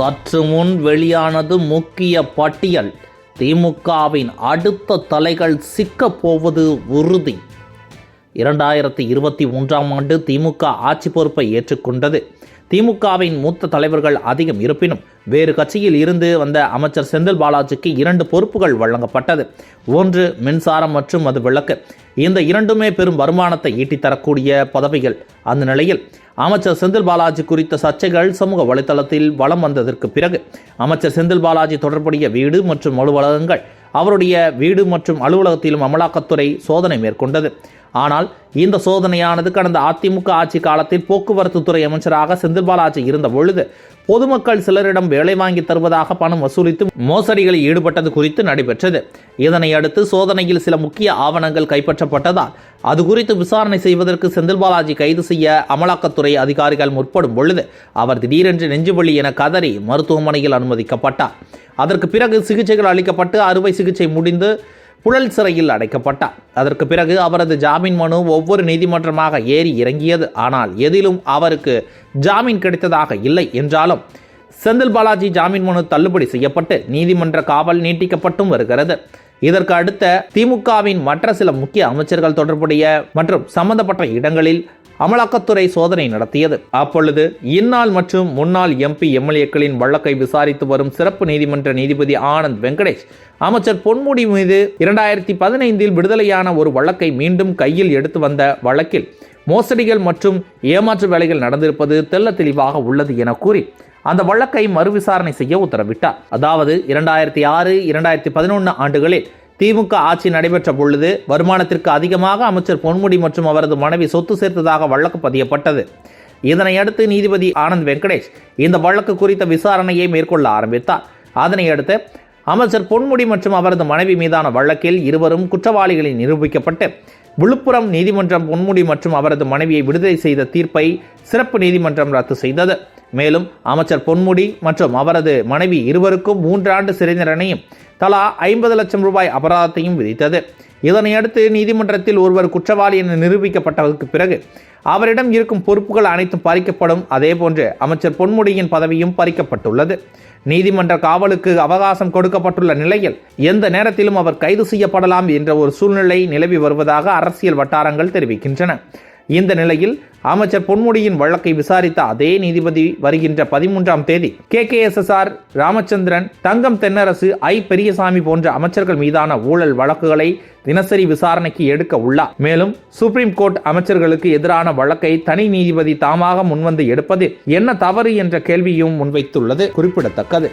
சற்று முன் வெளியானது முக்கிய பட்டியல். திமுகவின் அடுத்த தலைகள் சிக்கப் போவது உறுதி. இரண்டாயிரத்தி இருபத்தி மூன்றாம் ஆண்டு திமுக ஆட்சி பொறுப்பை ஏற்றுக்கொண்டது. திமுகவின் மூத்த தலைவர்கள் அதிகம் இருப்பினும் வேறு கட்சியில் இருந்து வந்த அமைச்சர் செந்தில் பாலாஜிக்கு இரண்டு பொறுப்புகள் வழங்கப்பட்டது. ஒன்று மின்சாரம் மற்றும் அது விளக்கு. இந்த இரண்டுமே பெரும் வருமானத்தை ஈட்டித் தரக்கூடிய பதவிகள். அந்த நிலையில் அமைச்சர் செந்தில் பாலாஜி குறித்த சர்ச்சைகள் சமூக வலைதளத்தில் வலம் வந்ததற்கு பிறகு அமைச்சர் செந்தில் பாலாஜி தொடர்புடைய வீடு மற்றும் அலுவலகங்கள் அவருடைய வீடு மற்றும் அலுவலகத்திலும் அமலாக்கத்துறை சோதனை மேற்கொண்டது. ஆனால் இந்த சோதனையானது கடந்த அதிமுக ஆட்சி காலத்தில் போக்குவரத்து துறை அமைச்சராக செந்தில் பாலாஜி இருந்த பொழுது பொதுமக்கள் சிலரிடம் வேலை வாங்கி தருவதாக பணம் வசூலித்து மோசடிகளில் ஈடுபட்டது குறித்து நடைபெற்றது. இதனை அடுத்து சோதனையில் சில முக்கிய ஆவணங்கள் கைப்பற்றப்பட்டதால் அது குறித்து விசாரணை செய்வதற்கு செந்தில் பாலாஜி கைது செய்ய அமலாக்கத்துறை அதிகாரிகள் முற்படும் பொழுது அவர் திடீரென்று நெஞ்சுவலி என கதறி மருத்துவமனையில் அனுமதிக்கப்பட்டார். அதற்கு பிறகு சிகிச்சைகள் அளிக்கப்பட்டு அறுவை சிகிச்சை முடிந்து புழல் சிறையில் அடைக்கப்பட்டார். அதற்கு பிறகு அவரது ஜாமீன் மனு ஒவ்வொரு நீதிமன்றமாக ஏறி இறங்கியது. ஆனால் எதிலும் அவருக்கு ஜாமீன் கிடைத்ததாக இல்லை என்றாலும் செந்தில் பாலாஜி ஜாமீன் மனு தள்ளுபடி செய்யப்பட்டு நீதிமன்ற காவல் நீட்டிக்கப்பட்டும் வருகிறது. இதற்கு அடுத்த திமுகவின் மற்ற சில முக்கிய அமைச்சர்கள் தொடர்புடைய மற்றும் சம்பந்தப்பட்ட இடங்களில் அமலாக்கத்துறை சோதனை நடத்தியது. அப்பொழுது இந்நாள் மற்றும் முன்னாள் எம்பி எம்எல்ஏக்களின் வழக்கை விசாரித்து வரும் சிறப்பு நீதிமன்ற நீதிபதி ஆனந்த் வெங்கடேஷ் அமைச்சர் பொன்முடி மீது இரண்டாயிரத்தி பதினைந்தில் விடுதலையான ஒரு வழக்கை மீண்டும் கையில் எடுத்து வந்த வழக்கில் மோசடிகள் மற்றும் ஏமாற்று வேலைகள் நடந்திருப்பது தெள்ள தெளிவாக உள்ளது என கூறி அந்த வழக்கை மறுவிசாரணை செய்ய உத்தரவிட்டார். அதாவது இரண்டாயிரத்தி ஆறு இரண்டாயிரத்தி பதினொன்று ஆண்டுகளில் திமுக ஆட்சி நடைபெற்ற பொழுது வருமானத்திற்கு அதிகமாக அமைச்சர் பொன்முடி மற்றும் அவரது மனைவி சொத்து சேர்த்ததாக வழக்கு பதியப்பட்டது. இதனையடுத்து நீதிபதி ஆனந்த் வெங்கடேஷ் இந்த வழக்கு குறித்த விசாரணையை மேற்கொள்ள ஆரம்பித்தார். அதனையடுத்து அமைச்சர் பொன்முடி மற்றும் அவரது மனைவி மீதான வழக்கில் இருவரும் குற்றவாளிகளில் நிரூபிக்கப்பட்டு விழுப்புரம் நீதிமன்றம் பொன்முடி மற்றும் அவரது மனைவியை விடுதலை செய்த தீர்ப்பை சிறப்பு நீதிமன்றம் ரத்து செய்தது. மேலும் அமைச்சர் பொன்முடி மற்றும் அவரது மனைவி இருவருக்கும் மூன்றாண்டு சிறை தண்டனையும் தலா ஐம்பது லட்சம் ரூபாய் அபராதத்தையும் விதித்தது. இதனையடுத்து நீதிமன்றத்தில் ஒருவர் குற்றவாளி என நிரூபிக்கப்பட்டதற்கு பிறகு அவரிடம் இருக்கும் பொறுப்புகள் அனைத்தும் பறிக்கப்படும். அதேபோன்று அமைச்சர் பொன்முடியின் பதவியும் பறிக்கப்பட்டுள்ளது. நீதிமன்ற காவலுக்கு அவகாசம் கொடுக்கப்பட்டுள்ள நிலையில் எந்த நேரத்திலும் அவர் கைது செய்யப்படலாம் என்ற ஒரு சூழ்நிலை நிலவி வருவதாக அரசியல் வட்டாரங்கள் தெரிவிக்கின்றன. இந்த நிலையில் அமைச்சர் பொன்முடியின் வழக்கை விசாரித்த அதே நீதிபதி வருகின்ற பதிமூன்றாம் தேதி K. K. S. S. R. Ramachandran Thangam Thennarasu I. Periyasamy போன்ற அமைச்சர்கள் மீதான ஊழல் வழக்குகளை தினசரி விசாரணைக்கு எடுக்க உள்ளார். மேலும் சுப்ரீம் கோர்ட் அமைச்சர்களுக்கு எதிரான வழக்கை தனி நீதிபதி தாமாக முன்வந்து எடுப்பது என்ன தவறு என்ற கேள்வியும் முன்வைத்துள்ளது. குறிப்பிடத்தக்கது.